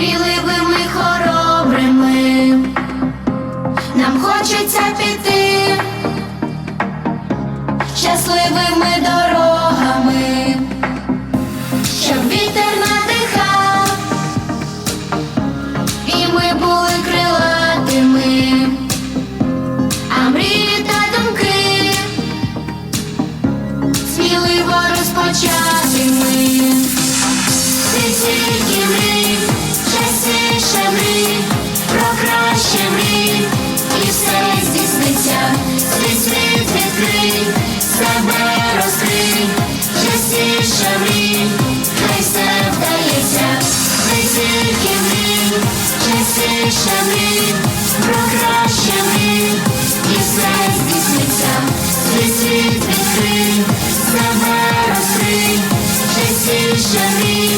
мрійливими хоробрими, нам хочеться піти. Щасливими дорогами, щоб вітер надихав, і ми були крилатими, а мрії та думки сміливо розпочати ми. Ти тільки здійсниться, свій світ відкрий, себе розкрий, частіше мрій, хай все вдається, ти тільки мрій, частіше мрій, про краще мрій, і все здійсниться, свій світ відкрий, себе розкрий, частіше мрій,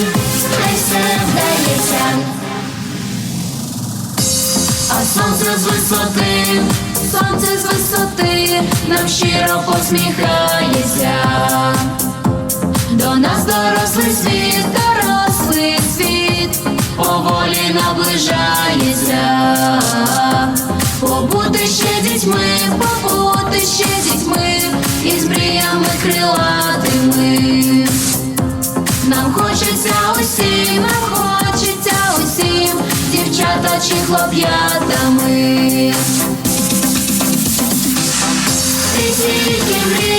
хай все вдається. Сонце з висоти, сонце з висоти нам щиро посміхається. До нас дорослий світ, дорослий світ поволі наближається. Побути ще дітьми, побути ще дітьми, із мріями крилатими. Нам хочеться усім, чи хлоп'ятами. Ти тільки мрій,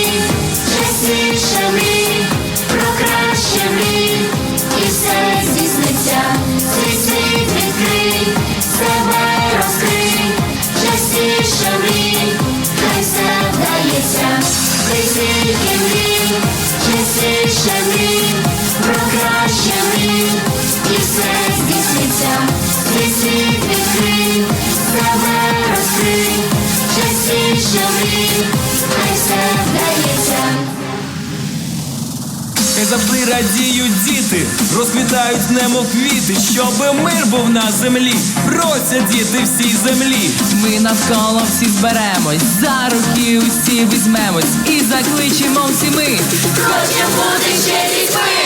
частіше мрій, хай все вдається. Хай завжди радіють діти, розквітають немо квіти, щоб мир був на землі, просять діти всій землі. Ми навколо всі зберемось, за руки усі візьмемось і закличемо всі ми. Хочем бути ще дітьми,